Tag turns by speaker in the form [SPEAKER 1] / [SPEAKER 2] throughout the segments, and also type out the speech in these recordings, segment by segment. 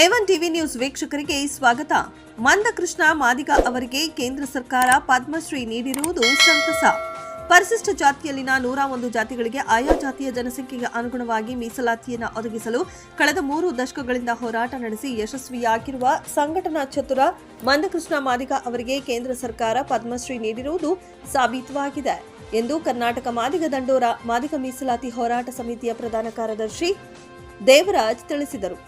[SPEAKER 1] A one TV news ವೀಕ್ಷಕರಿಗೆ ಸ್ವಾಗತ. ಮಂದಕೃಷ್ಣ ಮಾದಿಗ ಅವರಿಗೆ ಕೇಂದ್ರ ಸರ್ಕಾರ ಪದ್ಮಶ್ರೀ ನೀಡಿರುವುದು ಸಂತಸ. ಪರಿಶಿಷ್ಟ ಜಾತಿಯಲ್ಲಿನ ನೂರ ಒಂದು ಜಾತಿಗಳಿಗೆ ಆಯಾ ಜಾತಿಯ ಜನಸಂಖ್ಯೆಗೆ ಅನುಗುಣವಾಗಿ ಮೀಸಲಾತಿಯನ್ನು ಒದಗಿಸಲು ಕಳೆದ ಮೂರು ದಶಕಗಳಿಂದ ಹೋರಾಟ ನಡೆಸಿ ಯಶಸ್ವಿಯಾಗಿರುವ ಸಂಘಟನಾ ಚತುರ ಮಂದಕೃಷ್ಣ ಮಾದಿಗ ಅವರಿಗೆ ಕೇಂದ್ರ ಸರ್ಕಾರ ಪದ್ಮಶ್ರೀ ನೀಡಿರುವುದು ಸಾಬೀತವಾಗಿದೆ ಎಂದು ಕರ್ನಾಟಕ ಮಾದಿಗ ದಂಡೋರ ಮಾದಿಗ ಮೀಸಲಾತಿ ಹೋರಾಟ ಸಮಿತಿಯ ಪ್ರಧಾನ ಕಾರ್ಯದರ್ಶಿ ದೇವರಾಜ್ ತಿಳಿಸಿದರು.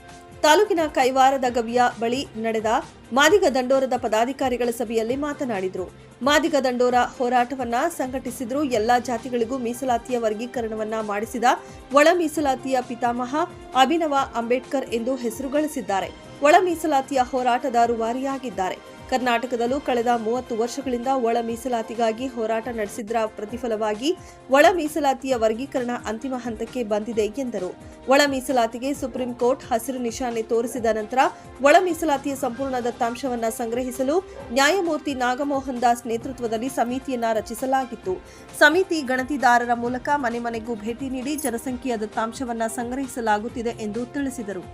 [SPEAKER 1] ತಾಲೂಕಿನ ಕೈವಾರದ ಗವಿಯ ಬಳಿ ನಡೆದ ಮಾದಿಗ ದಂಡೋರದ ಪದಾಧಿಕಾರಿಗಳ ಸಭೆಯಲ್ಲಿ ಮಾತನಾಡಿದರು. ಮಾದಿಗ ದಂಡೋರ ಹೋರಾಟವನ್ನ ಸಂಘಟಿಸಿದ್ರು. ಎಲ್ಲಾ ಜಾತಿಗಳಿಗೂ ಮೀಸಲಾತಿಯ ವರ್ಗೀಕರಣವನ್ನ ಮಾಡಿಸಿದ ಒಳ ಮೀಸಲಾತಿಯ ಪಿತಾಮಹ ಅಭಿನವ ಅಂಬೇಡ್ಕರ್ ಎಂದು ಹೆಸರು ಗಳಿಸಿದ್ದಾರೆ ಒಳ ಮೀಸಲಾತಿಯ ಹೋರಾಟದ ರೂವಾರಿಯಾಗಿದ್ದಾರೆ ಕರ್ನಾಟಕದಲ್ಲೂ ಕಳೆದ ಮೂವತ್ತು ವರ್ಷಗಳಿಂದ ಒಳ ಮೀಸಲಾತಿಗಾಗಿ ಹೋರಾಟ ನಡೆಸಿದ್ರ ಪ್ರತಿಫಲವಾಗಿ ಒಳ ಮೀಸಲಾತಿಯ ವರ್ಗೀಕರಣ ಅಂತಿಮ ಹಂತಕ್ಕೆ ಬಂದಿದೆ ಎಂದರು. ಒಳ ಮೀಸಲಾತಿಗೆ ಸುಪ್ರೀಂ ಕೋರ್ಟ್ ಹಸಿರು ನಿಶಾನೆ ತೋರಿಸಿದ ನಂತರ ಒಳ ಮೀಸಲಾತಿಯ ಸಂಪೂರ್ಣ ದತ್ತಾಂಶವನ್ನು ಸಂಗ್ರಹಿಸಲು ನ್ಯಾಯಮೂರ್ತಿ ನಾಗಮೋಹನ್ ದಾಸ್ ನೇತೃತ್ವದಲ್ಲಿ ಸಮಿತಿಯನ್ನ ರಚಿಸಲಾಗಿತ್ತು. ಸಮಿತಿ ಗಣತಿದಾರರ ಮೂಲಕ ಮನೆ ಮನೆಗೂ ಭೇಟಿ ನೀಡಿ ಜನಸಂಖ್ಯೆಯ ದತ್ತಾಂಶವನ್ನು ಸಂಗ್ರಹಿಸಲಾಗುತ್ತಿದೆ ಎಂದು ತಿಳಿಸಿದರು.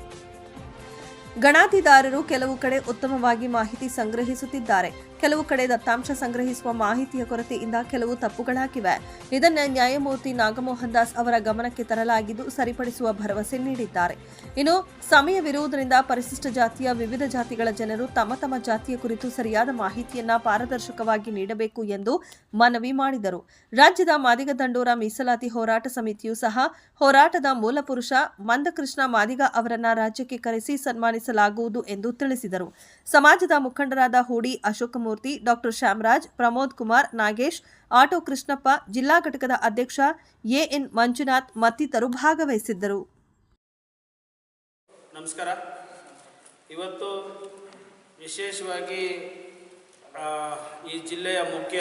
[SPEAKER 1] ಗಣಾತಿದಾರರು ಕೆಲವು ಕಡೆ ಉತ್ತಮವಾಗಿ ಮಾಹಿತಿ ಸಂಗ್ರಹಿಸುತ್ತಿದ್ದಾರೆ. ಕೆಲವು ಕಡೆ ದತ್ತಾಂಶ ಸಂಗ್ರಹಿಸುವ ಮಾಹಿತಿಯ ಕೊರತೆಯಿಂದ ಕೆಲವು ತಪ್ಪುಗಳಾಗಿವೆ ಇದನ್ನು ನ್ಯಾಯಮೂರ್ತಿ ನಾಗಮೋಹನ್ ದಾಸ್ ಅವರ ಗಮನಕ್ಕೆ ತರಲಾಗಿದ್ದು ಸರಿಪಡಿಸುವ ಭರವಸೆ ನೀಡಿದ್ದಾರೆ. ಇನ್ನು ಸಮಯವಿರುವುದರಿಂದ ಪರಿಶಿಷ್ಟ ಜಾತಿಯ ವಿವಿಧ ಜಾತಿಗಳ ಜನರು ತಮ್ಮ ತಮ್ಮ ಜಾತಿಯ ಕುರಿತು ಸರಿಯಾದ ಮಾಹಿತಿಯನ್ನ ಪಾರದರ್ಶಕವಾಗಿ ನೀಡಬೇಕು ಎಂದು ಮನವಿ ಮಾಡಿದರು. ರಾಜ್ಯದ ಮಾದಿಗ ದಂಡೋರ ಮೀಸಲಾತಿ ಹೋರಾಟ ಸಮಿತಿಯು ಸಹ ಹೋರಾಟದ ಮೂಲಪುರುಷ ಮಂದಕೃಷ್ಣ ಮಾದಿಗ ಅವರನ್ನ ರಾಜ್ಯಕ್ಕೆ ಕರೆಸಿ ಸನ್ಮಾನಿಸಲಾಗುವುದು ಎಂದು ತಿಳಿಸಿದರು. ಸಮಾಜದ ಮುಖಂಡರಾದ ಹೂಡಿ, ಅಶೋಕಮೂರ್ತಿ ಡಾಕ್ಟರ್ ಶ್ಯಾಮರಾಜ್, ಪ್ರಮೋದ್ ಕುಮಾರ್, ನಾಗೇಶ್, ಆಟೋ ಕೃಷ್ಣಪ್ಪ, ಜಿಲ್ಲಾ ಘಟಕದ ಅಧ್ಯಕ್ಷ ಎಎನ್ ಮಂಜುನಾಥ್ ಮತ್ತಿತರರು ಭಾಗವಹಿಸಿದ್ದರು.
[SPEAKER 2] ನಮಸ್ಕಾರ. ಇವತ್ತು ವಿಶೇಷವಾಗಿ ಈ ಜಿಲ್ಲೆಯ ಮುಖ್ಯ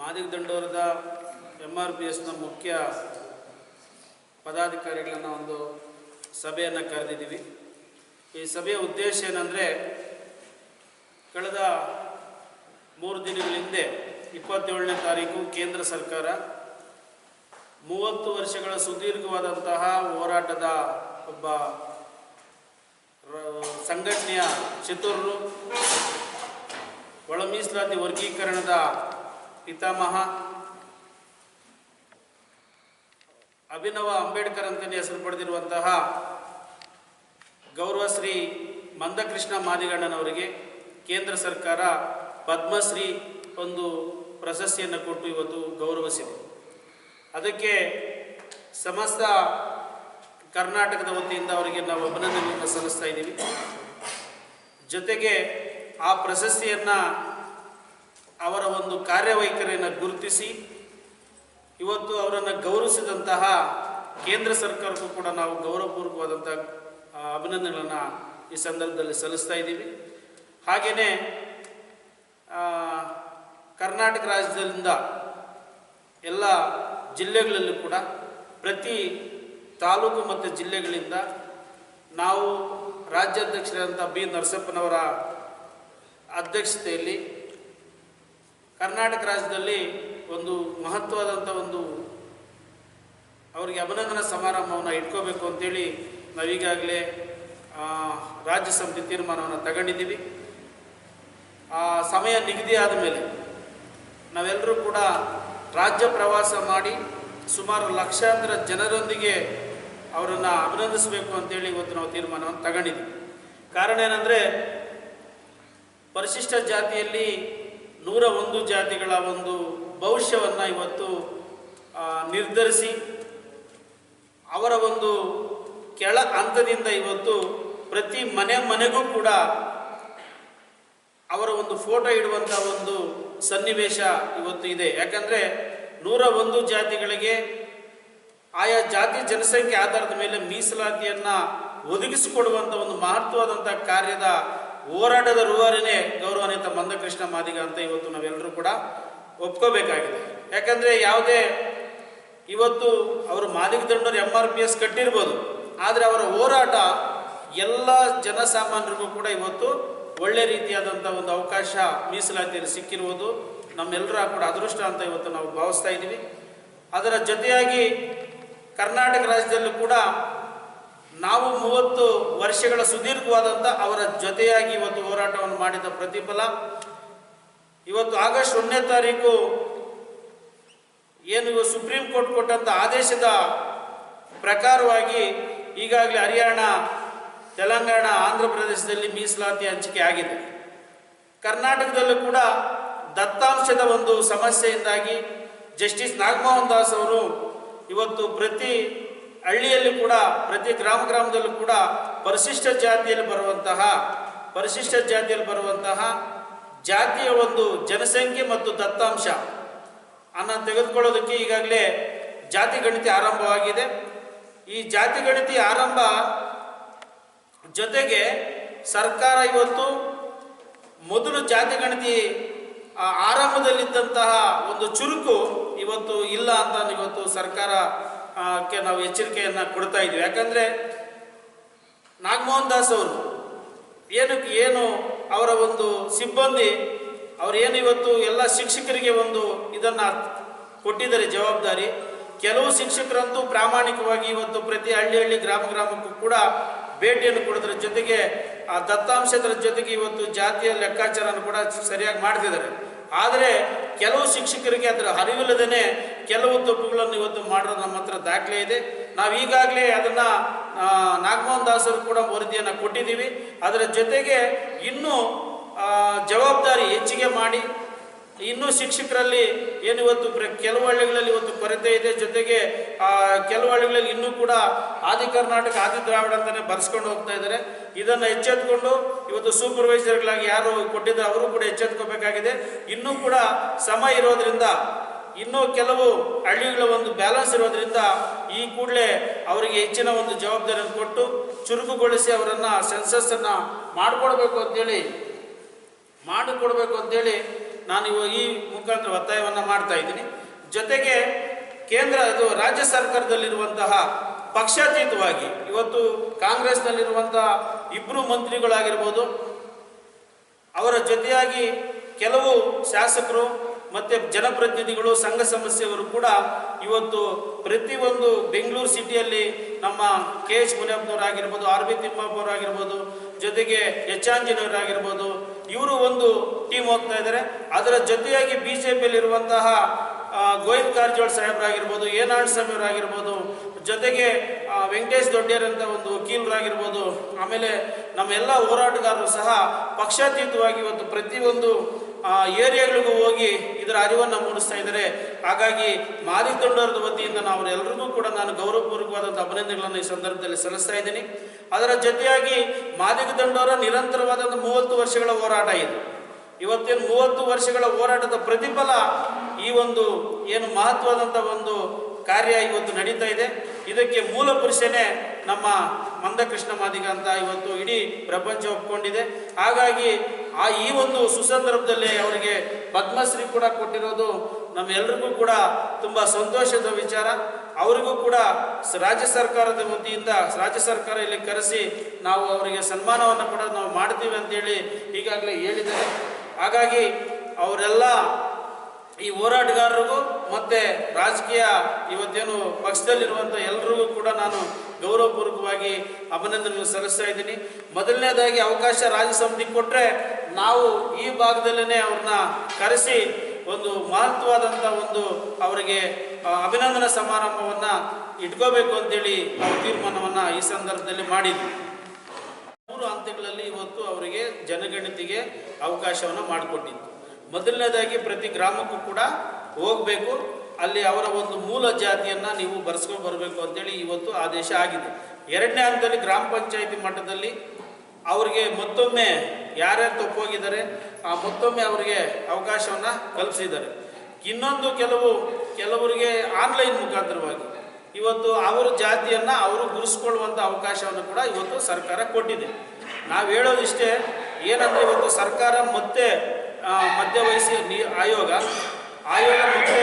[SPEAKER 2] ಮಾದಿಗ ದಂಡೋರದ ಎಂ ಆರ್ ಪಿ ಎಸ್ನ ಮುಖ್ಯ ಪದಾಧಿಕಾರಿಗಳನ್ನು ಒಂದು ಸಭೆಯನ್ನು ಕರೆದಿದ್ದೀವಿ. ಈ ಸಭೆಯ ಉದ್ದೇಶ ಏನಂದರೆ, ಕಳೆದ ಮೂರು ದಿನಗಳ ಹಿಂದೆ, ಇಪ್ಪತ್ತೇಳನೇ ತಾರೀಕು ಕೇಂದ್ರ ಸರ್ಕಾರ ಮೂವತ್ತು ವರ್ಷಗಳ ಸುದೀರ್ಘವಾದಂತಹ ಹೋರಾಟದ ಒಬ್ಬ ಸಂಘಟನೆಯ ಚತುರರು ಒಳ ಮೀಸಲಾತಿ ವರ್ಗೀಕರಣದ ಪಿತಾಮಹ ಅಭಿನವ ಅಂಬೇಡ್ಕರ್ ಅಂತಲೇ ಹೆಸರು ಪಡೆದಿರುವಂತಹ ಗೌರವ ಶ್ರೀ ಮಂದಕೃಷ್ಣ ಮಾದಿಗಣ್ಣನವರಿಗೆ ಕೇಂದ್ರ ಸರ್ಕಾರ ಪದ್ಮಶ್ರೀ ಒಂದು ಪ್ರಶಸ್ತಿಯನ್ನು ಕೊಟ್ಟು ಇವತ್ತು ಗೌರವಿಸಿದೆ. ಅದಕ್ಕೆ ಸಮಸ್ತ ಕರ್ನಾಟಕದ ವತಿಯಿಂದ ಅವರಿಗೆ ನಾವು ಅಭಿನಂದನೆಯನ್ನು ಸಲ್ಲಿಸ್ತಾ ಇದ್ದೀವಿ. ಜೊತೆಗೆ ಆ ಪ್ರಶಸ್ತಿಯನ್ನು ಅವರ ಒಂದು ಕಾರ್ಯವೈಖರಿಯನ್ನು ಗುರುತಿಸಿ, ಇವತ್ತು ಅವರನ್ನು ಗೌರವಿಸಿದಂತಹ ಕೇಂದ್ರ ಸರ್ಕಾರಕ್ಕೂ ಕೂಡ ನಾವು ಗೌರವಪೂರ್ವಕವಾದಂಥ ಅಭಿನಂದನೆಗಳನ್ನು ಈ ಸಂದರ್ಭದಲ್ಲಿ ಸಲ್ಲಿಸ್ತಾ ಇದ್ದೀವಿ. ಹಾಗೆಯೇ ಕರ್ನಾಟಕ ರಾಜ್ಯದಿಂದ ಎಲ್ಲ ಜಿಲ್ಲೆಗಳಲ್ಲೂ ಕೂಡ ಪ್ರತಿ ತಾಲೂಕು ಮತ್ತು ಜಿಲ್ಲೆಗಳಿಂದ ನಾವು ರಾಜ್ಯಾಧ್ಯಕ್ಷರಾದಂಥ ಬಿ ನರಸಪ್ಪನವರ ಅಧ್ಯಕ್ಷತೆಯಲ್ಲಿ ಕರ್ನಾಟಕ ರಾಜ್ಯದಲ್ಲಿ ಒಂದು ಮಹತ್ವವಾದಂಥ ಒಂದು ಅವರಿಗೆ ಅಭಿನಂದನಾ ಸಮಾರಂಭವನ್ನು ಇಟ್ಕೋಬೇಕು ಅಂತೇಳಿ ನಾವೀಗಾಗಲೇ ರಾಜ್ಯ ಸಮಿತಿ ತೀರ್ಮಾನವನ್ನು ತಗೊಂಡಿದ್ದೀವಿ. ಆ, ಸಮಯ ನಿಗದಿ ಆದ ಮೇಲೆ ನಾವೆಲ್ಲರೂ ಕೂಡ ರಾಜ್ಯ ಪ್ರವಾಸ ಮಾಡಿ ಸುಮಾರು ಲಕ್ಷಾಂತರ ಜನರೊಂದಿಗೆ ಅವರನ್ನು ಅಭಿನಂದಿಸಬೇಕು ಅಂತೇಳಿ ಇವತ್ತು ನಾವು ತೀರ್ಮಾನವನ್ನು ತಗೊಂಡಿದ್ದೀವಿ. ಕಾರಣ ಏನಂದರೆ, ಪರಿಶಿಷ್ಟ ಜಾತಿಯಲ್ಲಿ ನೂರ ಒಂದು ಜಾತಿಗಳ ಒಂದು ಭವಿಷ್ಯವನ್ನು ಇವತ್ತು ನಿರ್ಧರಿಸಿ ಅವರ ಒಂದು ಕೆಳ ಹಂತದಿಂದ ಇವತ್ತು ಪ್ರತಿ ಮನೆ ಮನೆಗೂ ಕೂಡ ಅವರ ಒಂದು ಫೋಟೋ ಇಡುವಂಥ ಒಂದು ಸನ್ನಿವೇಶ ಇವತ್ತು ಇದೆ. ಯಾಕಂದರೆ ನೂರ ಒಂದು ಜಾತಿಗಳಿಗೆ ಆಯಾ ಜಾತಿ ಜನಸಂಖ್ಯೆ ಆಧಾರದ ಮೇಲೆ ಮೀಸಲಾತಿಯನ್ನು ಒದಗಿಸಿಕೊಡುವಂಥ ಒಂದು ಮಹತ್ವವಾದಂತಹ ಕಾರ್ಯದ ಹೋರಾಟದ ರೂವಾರಿನೇ ಗೌರವಾನ್ವಿತ ಮಂದಕೃಷ್ಣ ಮಾದಿಗ ಅಂತ ಇವತ್ತು ನಾವೆಲ್ಲರೂ ಕೂಡ ಒಪ್ಕೋಬೇಕಾಗಿದೆ. ಯಾಕಂದರೆ ಯಾವುದೇ ಇವತ್ತು ಅವರು ಮಾದಿಗ ದಂಡರು ಎಂ ಆರ್ ಪಿ ಎಸ್ ಕಟ್ಟಿರ್ಬೋದು. ಆದರೆ ಅವರ ಹೋರಾಟ ಎಲ್ಲ ಜನಸಾಮಾನ್ಯರಿಗೂ ಕೂಡ ಇವತ್ತು ಒಳ್ಳೆ ರೀತಿಯಾದಂಥ ಒಂದು ಅವಕಾಶ ಮೀಸಲಾತಿಯಲ್ಲಿ ಸಿಕ್ಕಿರುವುದು ನಮ್ಮೆಲ್ಲರ ಕೂಡ ಅದೃಷ್ಟ ಅಂತ ಇವತ್ತು ನಾವು ಭಾವಿಸ್ತಾ ಇದ್ದೀವಿ. ಅದರ ಜೊತೆಯಾಗಿ ಕರ್ನಾಟಕ ರಾಜ್ಯದಲ್ಲೂ ಕೂಡ ನಾವು ಮೂವತ್ತು ವರ್ಷಗಳ ಸುದೀರ್ಘವಾದಂಥ ಅವರ ಜೊತೆಯಾಗಿ ಇವತ್ತು ಹೋರಾಟವನ್ನು ಮಾಡಿದ ಪ್ರತಿಫಲ. ಇವತ್ತು ಆಗಸ್ಟ್ ಒಂದನೇ ತಾರೀಕು ಏನು ಸುಪ್ರೀಂ ಕೋರ್ಟ್ ಕೊಟ್ಟಂಥ ಆದೇಶದ ಪ್ರಕಾರವಾಗಿ ಈಗಾಗಲೇ ಹರಿಯಾಣ, ತೆಲಂಗಾಣ, ಆಂಧ್ರ ಪ್ರದೇಶದಲ್ಲಿ ಮೀಸಲಾತಿ ಹಂಚಿಕೆ ಆಗಿದೆ. ಕರ್ನಾಟಕದಲ್ಲೂ ಕೂಡ ದತ್ತಾಂಶದ ಒಂದು ಸಮಸ್ಯೆಯಿಂದಾಗಿ ಜಸ್ಟಿಸ್ ನಾಗಮೋಹನ್ ದಾಸ್ ಅವರು ಇವತ್ತು ಪ್ರತಿ ಹಳ್ಳಿಯಲ್ಲಿ ಕೂಡ, ಪ್ರತಿ ಗ್ರಾಮ ಗ್ರಾಮದಲ್ಲೂ ಕೂಡ ಪರಿಶಿಷ್ಟ ಜಾತಿಯಲ್ಲಿ ಬರುವಂತಹ, ಪರಿಶಿಷ್ಟ ಜಾತಿಯಲ್ಲಿ ಬರುವಂತಹ ಜಾತಿಯ ಒಂದು ಜನಸಂಖ್ಯೆ ಮತ್ತು ದತ್ತಾಂಶ. ಅನ್ನ ತೆಗೆದುಕೊಳ್ಳೋದಕ್ಕೆ ಈಗಾಗಲೇ ಜಾತಿ ಗಣಿತ ಆರಂಭವಾಗಿದೆ. ಈ ಜಾತಿ ಗಣತಿ ಆರಂಭ ಜೊತೆಗೆ ಸರ್ಕಾರ ಇವತ್ತು ಮೊದಲು ಜಾತಿ ಗಣತಿ ಆರಂಭದಲ್ಲಿದ್ದಂತಹ ಒಂದು ಚುರುಕು ಇವತ್ತು ಇಲ್ಲ ಅಂತ ಇವತ್ತು ಸರ್ಕಾರ ಆ, ಕ್ಕೆ ನಾವು ಎಚ್ಚರಿಕೆಯನ್ನು ಕೊಡ್ತಾ ಇದ್ವಿ. ಯಾಕಂದ್ರೆ ನಾಗಮೋಹನ್ ದಾಸ್ ಅವರು ಏನಕ್ಕೆ ಏನು ಅವರ ಒಂದು ಸಿಬ್ಬಂದಿ ಅವರೇನು ಇವತ್ತು ಎಲ್ಲ ಶಿಕ್ಷಕರಿಗೆ ಒಂದು ಇದನ್ನ ಕೊಟ್ಟಿದ್ದಾರೆ ಜವಾಬ್ದಾರಿ. ಕೆಲವು ಶಿಕ್ಷಕರಂತೂ ಪ್ರಾಮಾಣಿಕವಾಗಿ ಇವತ್ತು ಪ್ರತಿ ಹಳ್ಳಿ ಹಳ್ಳಿ ಗ್ರಾಮ ಗ್ರಾಮಕ್ಕೂ ಕೂಡ ಭೇಟಿಯನ್ನು ಕೊಡೋದ್ರ ಜೊತೆಗೆ, ಆ ದತ್ತಾಂಶದ ಜೊತೆಗೆ ಇವತ್ತು ಜಾತಿಯ ಲೆಕ್ಕಾಚಾರನ ಕೂಡ ಸರಿಯಾಗಿ ಮಾಡ್ತಿದ್ದಾರೆ. ಆದರೆ ಕೆಲವು ಶಿಕ್ಷಕರಿಗೆ ಅದರ ಅರಿವಿಲ್ಲದೇನೆ ಕೆಲವು ತಪ್ಪುಗಳನ್ನು ಇವತ್ತು ಮಾಡೋದು ನಮ್ಮ ಹತ್ರ ದಾಖಲೆ ಇದೆ. ನಾವು ಈಗಾಗಲೇ ಅದನ್ನು ನಾಗಮೋಹನ್ ದಾಸರು ಕೂಡ ವರದಿಯನ್ನು ಕೊಟ್ಟಿದ್ದೀವಿ. ಅದರ ಜೊತೆಗೆ ಇನ್ನೂ ಜವಾಬ್ದಾರಿ ಹೆಚ್ಚಿಗೆ ಮಾಡಿ ಇನ್ನೂ ಶಿಕ್ಷಕರಲ್ಲಿ ಏನು ಇವತ್ತು ಪ್ರ- ಕೆಲವು ಹಳ್ಳಿಗಳಲ್ಲಿ ಇವತ್ತು ಕೊರತೆ ಇದೆ. ಜೊತೆಗೆ ಕೆಲವು ಹಳ್ಳಿಗಳಲ್ಲಿ ಇನ್ನೂ ಕೂಡ ಆದಿ ಕರ್ನಾಟಕ, ಆದಿ ದ್ರಾವಿಡ ಅಂತಾನೆ ಬರೆಸ್ಕೊಂಡು ಹೋಗ್ತಾ ಇದ್ದಾರೆ. ಇದನ್ನು ಎಚ್ಚೆತ್ಕೊಂಡು ಇವತ್ತು ಸೂಪರ್ವೈಸರ್ಗಳಾಗಿ ಯಾರು ಕೊಟ್ಟಿದ್ದಾರೆ ಅವರು ಕೂಡ ಎಚ್ಚೆತ್ಕೋಬೇಕಾಗಿದೆ. ಇನ್ನೂ ಕೂಡ ಸಮಯ ಇರೋದ್ರಿಂದ, ಇನ್ನೂ ಕೆಲವು ಹಳ್ಳಿಗಳ ಒಂದು ಬ್ಯಾಲೆನ್ಸ್ ಇರೋದ್ರಿಂದ ಈ ಕೂಡಲೇ ಅವರಿಗೆ ಹೆಚ್ಚಿನ ಒಂದು ಜವಾಬ್ದಾರಿಯನ್ನು ಕೊಟ್ಟು ಚುರುಕುಗೊಳಿಸಿ ಅವರನ್ನು ಸೆನ್ಸಸ್ ಅನ್ನ ಮಾಡಿಕೊಡ್ಬೇಕು ಅಂತೇಳಿ ಮಾಡಿಕೊಡ್ಬೇಕು ಅಂತೇಳಿ ನಾನು ಇವಾಗ ಈ ಮುಖಾಂತರ ಒತ್ತಾಯವನ್ನು ಮಾಡ್ತಾ ಇದ್ದೀನಿ. ಜೊತೆಗೆ ಕೇಂದ್ರ, ಅದು ರಾಜ್ಯ ಸರ್ಕಾರದಲ್ಲಿರುವಂತಹ ಪಕ್ಷಾತೀತವಾಗಿ, ಇವತ್ತು ಕಾಂಗ್ರೆಸ್ನಲ್ಲಿರುವಂತಹ ಇಬ್ಬರು ಮಂತ್ರಿಗಳಾಗಿರ್ಬೋದು, ಅವರ ಜೊತೆಯಾಗಿ ಕೆಲವು ಶಾಸಕರು ಮತ್ತು ಜನಪ್ರತಿನಿಧಿಗಳು, ಸಂಘ ಸಮಸ್ಯೆಯವರು ಕೂಡ ಇವತ್ತು ಪ್ರತಿಯೊಂದು ಬೆಂಗಳೂರು ಸಿಟಿಯಲ್ಲಿ ನಮ್ಮ ಕೆ ಎಚ್ ಮುನಿಯಪ್ಪನವರಾಗಿರ್ಬೋದು, ಆರ್ ಬಿ ತಿಮ್ಮಪ್ಪವರಾಗಿರ್ಬೋದು ಜೊತೆಗೆ ಎಚ್ ಆಂಜನೇಯವರಾಗಿರ್ಬೋದು ಇವರು ಒಂದು ಟೀಮ್ ಹೋಗ್ತಾ ಇದ್ದಾರೆ ಅದರ ಜೊತೆಯಾಗಿ ಬಿ ಜೆ ಪಿಯಲ್ಲಿರುವಂತಹ ಗೋವಿಂದ್ ಕಾರಜೋಳ ಸಾಹೇಬರಾಗಿರ್ಬೋದು ನಾರಾಯಣಸ್ವಾಮಿ ಅವರಾಗಿರ್ಬೋದು ಜೊತೆಗೆ ವೆಂಕಟೇಶ್ ದೊಡ್ಡೇರ್ ಅಂತ ಒಂದು ವಕೀಲರಾಗಿರ್ಬೋದು, ಆಮೇಲೆ ನಮ್ಮೆಲ್ಲ ಹೋರಾಟಗಾರರು ಸಹ ಪಕ್ಷಾತೀತವಾಗಿ ಇವತ್ತು ಪ್ರತಿಯೊಂದು ಏರಿಯಾಗಳಿಗೂ ಹೋಗಿ ಇದರ ಅರಿವನ್ನು ಮೂಡಿಸ್ತಾ ಇದ್ದಾರೆ. ಹಾಗಾಗಿ ಮಾದಿ ತಂಡರದ ವತಿಯಿಂದ ನಾವು ಎಲ್ಲರಿಗೂ ಕೂಡ ನಾನು ಗೌರವಪೂರ್ವಕವಾದಂಥ ಅಭಿನಂದನೆಗಳನ್ನು ಈ ಸಂದರ್ಭದಲ್ಲಿ ಸಲ್ಲಿಸ್ತಾ ಇದ್ದೀನಿ. ಅದರ ಜೊತೆಯಾಗಿ ಮಾದಿಗ ತಂಡವರ ನಿರಂತರವಾದಂಥ ಮೂವತ್ತು ವರ್ಷಗಳ ಹೋರಾಟ ಇದೆ. ಇವತ್ತಿನ ಮೂವತ್ತು ವರ್ಷಗಳ ಹೋರಾಟದ ಪ್ರತಿಫಲ ಈ ಒಂದು ಏನು ಮಹತ್ವದಂತ ಒಂದು ಕಾರ್ಯ ಇವತ್ತು ನಡೀತಾ ಇದೆ. ಇದಕ್ಕೆ ಮೂಲ ಪುರುಷನೇ ನಮ್ಮ ಮಂದಕೃಷ್ಣ ಮಾದಿಗ ಅಂತ ಇವತ್ತು ಇಡೀ ಪ್ರಪಂಚ ಒಪ್ಕೊಂಡಿದೆ. ಹಾಗಾಗಿ ಆ ಈ ಒಂದು ಸುಸಂದರ್ಭದಲ್ಲಿ ಅವರಿಗೆ ಪದ್ಮಶ್ರೀ ಕೂಡ ಕೊಟ್ಟಿರೋದು ನಮ್ಮೆಲ್ಲರಿಗೂ ಕೂಡ ತುಂಬ ಸಂತೋಷದ ವಿಚಾರ. ಅವರಿಗೂ ಕೂಡ ರಾಜ್ಯ ಸರ್ಕಾರದ ವತಿಯಿಂದ, ರಾಜ್ಯ ಸರ್ಕಾರ ಇಲ್ಲಿ ಕರೆಸಿ ನಾವು ಅವರಿಗೆ ಸನ್ಮಾನವನ್ನು ಕೂಡ ನಾವು ಮಾಡ್ತೀವಿ ಅಂತೇಳಿ ಈಗಾಗಲೇ ಹೇಳಿದ್ದಾರೆ. ಹಾಗಾಗಿ ಅವರೆಲ್ಲ ಈ ಹೋರಾಟಗಾರರಿಗೂ ಮತ್ತೆ ರಾಜಕೀಯ ಇವತ್ತೇನು ಪಕ್ಷದಲ್ಲಿರುವಂಥ ಎಲ್ಲರಿಗೂ ಕೂಡ ನಾನು ಗೌರವಪೂರ್ವಕವಾಗಿ ಅಭಿನಂದನೆ ಸಲ್ಲಿಸ್ತಾ ಇದ್ದೀನಿ. ಮೊದಲನೇದಾಗಿ ಅವಕಾಶ ರಾಜ್ಯ ಸಮಿತಿಗೆ ಕೊಟ್ಟರೆ ನಾವು ಈ ಭಾಗದಲ್ಲೇ ಅವ್ರನ್ನ ಕರೆಸಿ ಒಂದು ಮಹತ್ವವಾದಂಥ ಒಂದು ಅವರಿಗೆ ಅಭಿನಂದನ ಸಮಾರಂಭವನ್ನು ಇಟ್ಕೋಬೇಕು ಅಂತೇಳಿ ನಾವು ತೀರ್ಮಾನವನ್ನು ಈ ಸಂದರ್ಭದಲ್ಲಿ ಮಾಡಿದ್ವಿ. ಮೂರು ಹಂತಗಳಲ್ಲಿ ಇವತ್ತು ಅವರಿಗೆ ಜನಗಣತಿಗೆ ಅವಕಾಶವನ್ನು ಮಾಡಿಕೊಟ್ಟಿತ್ತು ಮೊದಲನೇದಾಗಿ ಪ್ರತಿ ಗ್ರಾಮಕ್ಕೂ ಕೂಡ ಹೋಗಬೇಕು. ಅಲ್ಲಿ ಅವರ ಒಂದು ಮೂಲ ಜಾತಿಯನ್ನು ನೀವು ಬರೆಸ್ಕೊಂಡು ಬರಬೇಕು ಅಂತೇಳಿ ಇವತ್ತು ಆದೇಶ ಆಗಿದೆ. ಎರಡನೇ ಹಂತದಲ್ಲಿ ಗ್ರಾಮ ಪಂಚಾಯಿತಿ ಮಟ್ಟದಲ್ಲಿ ಅವರಿಗೆ ಮತ್ತೊಮ್ಮೆ ಯಾರ್ಯಾರು ತಪ್ಪೋಗಿದ್ದಾರೆ, ಆ ಮತ್ತೊಮ್ಮೆ ಅವರಿಗೆ ಅವಕಾಶವನ್ನು ಕಲ್ಪಿಸಿದ್ದಾರೆ. ಇನ್ನೊಂದು ಕೆಲವು, ಕೆಲವರಿಗೆ ಆನ್ಲೈನ್ ಮುಖಾಂತರವಾಗಿ. ಇವತ್ತು ಅವರ ಜಾತಿಯನ್ನು ಅವರು ಗುರುಸ್ಕೊಳ್ಳುವಂಥ ಅವಕಾಶವನ್ನು ಕೂಡ ಇವತ್ತು ಸರ್ಕಾರ ಕೊಟ್ಟಿದೆ. ನಾವು ಹೇಳೋದಿಷ್ಟೇ, ಏನಂದರೆ ಇವತ್ತು ಸರ್ಕಾರ ಮತ್ತೆ ಮಧ್ಯವಯಸ್ಸಿ ನೀ, ಆಯೋಗ. ಆಯೋಗ ಮತ್ತೆ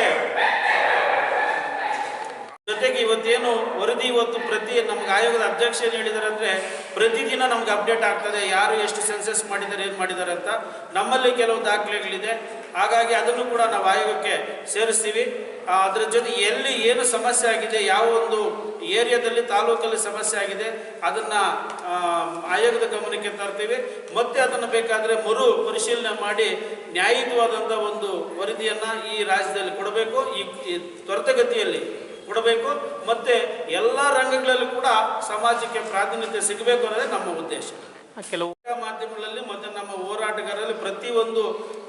[SPEAKER 2] ಜೊತೆಗೆ ಇವತ್ತೇನು ವರದಿ ಇವತ್ತು ಪ್ರತಿ ನಮ್ಗೆ ಆಯೋಗದ ಅಧ್ಯಕ್ಷ ಏನು ಹೇಳಿದ್ದಾರೆ ಅಂದರೆ ಪ್ರತಿದಿನ ನಮ್ಗೆ ಅಪ್ಡೇಟ್ ಆಗ್ತದೆ, ಯಾರು ಎಷ್ಟು ಸೆನ್ಸಸ್ ಮಾಡಿದ್ದಾರೆ, ಏನು ಮಾಡಿದ್ದಾರೆ ಅಂತ. ನಮ್ಮಲ್ಲಿ ಕೆಲವು ದಾಖಲೆಗಳಿದೆ. ಹಾಗಾಗಿ ಅದನ್ನು ಕೂಡ ನಾವು ಆಯೋಗಕ್ಕೆ ಸೇರಿಸ್ತೀವಿ. ಅದರ ಜೊತೆ ಎಲ್ಲಿ ಏನು ಸಮಸ್ಯೆ ಆಗಿದೆ, ಯಾವ ಒಂದು ಏರಿಯಾದಲ್ಲಿ, ತಾಲೂಕಲ್ಲಿ ಸಮಸ್ಯೆ ಆಗಿದೆ, ಅದನ್ನ ಆಯೋಗದ ಗಮನಕ್ಕೆ ತರ್ತೀವಿ. ಮತ್ತೆ ಅದನ್ನು ಬೇಕಾದರೆ ಮರು ಪರಿಶೀಲನೆ ಮಾಡಿ ನ್ಯಾಯಯುತವಾದಂಥ ಒಂದು ವರದಿಯನ್ನ ಈ ರಾಜ್ಯದಲ್ಲಿ ಕೊಡಬೇಕು. ಈ ತ್ವರಿತಗತಿಯಲ್ಲಿ. ಕೊಡಬೇಕು. ಮತ್ತೆ ಎಲ್ಲ ರಂಗಗಳಲ್ಲೂ ಕೂಡ ಸಮಾಜಕ್ಕೆ ಪ್ರಾಧಾನ್ಯತೆ ಸಿಗಬೇಕು ಅನ್ನೋದೇ ನಮ್ಮ ಉದ್ದೇಶ.
[SPEAKER 3] ಕೆಲವು
[SPEAKER 2] ಮಾಧ್ಯಮಗಳಲ್ಲಿ ಮತ್ತೆ ನಮ್ಮ ಹೋರಾಟಗಾರರಲ್ಲಿ ಪ್ರತಿಯೊಂದು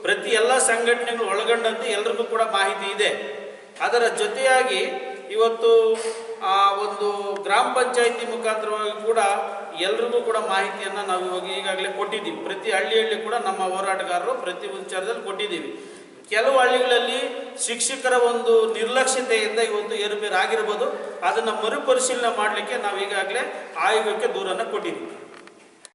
[SPEAKER 2] ಪ್ರತಿ ಎಲ್ಲ ಸಂಘಟನೆಗಳು ಒಳಗೊಂಡಂತೆ ಎಲ್ರಿಗೂ ಕೂಡ ಮಾಹಿತಿ ಇದೆ. ಅದರ ಜೊತೆಯಾಗಿ ಇವತ್ತು ಆ ಒಂದು ಗ್ರಾಮ ಪಂಚಾಯಿತಿ ಮುಖಾಂತರವಾಗಿ ಕೂಡ ಎಲ್ರಿಗೂ ಕೂಡ ಮಾಹಿತಿಯನ್ನು ನಾವು ಇವಾಗ ಈಗಾಗಲೇ ಕೊಟ್ಟಿದ್ದೀವಿ. ಪ್ರತಿ ಹಳ್ಳಿಯಲ್ಲಿ ಕೂಡ ನಮ್ಮ ಹೋರಾಟಗಾರರು ಪ್ರತಿ ವಿಚಾರದಲ್ಲಿ ಕೊಟ್ಟಿದ್ದೀವಿ. ಕೆಲವು ಹಳ್ಳಿಗಳಲ್ಲಿ ಶಿಕ್ಷಕರ ಒಂದು ನಿರ್ಲಕ್ಷ್ಯತೆಯಿಂದ ಇವತ್ತು ಏರುಪೇರು ಆಗಿರ್ಬೋದು ಅದನ್ನು ಮರುಪರಿಶೀಲನೆ ಮಾಡಲಿಕ್ಕೆ ನಾವು ಈಗಾಗಲೇ ಆಯೋಗಕ್ಕೆ ದೂರನ್ನು ಕೊಟ್ಟಿದ್ದೀವಿ.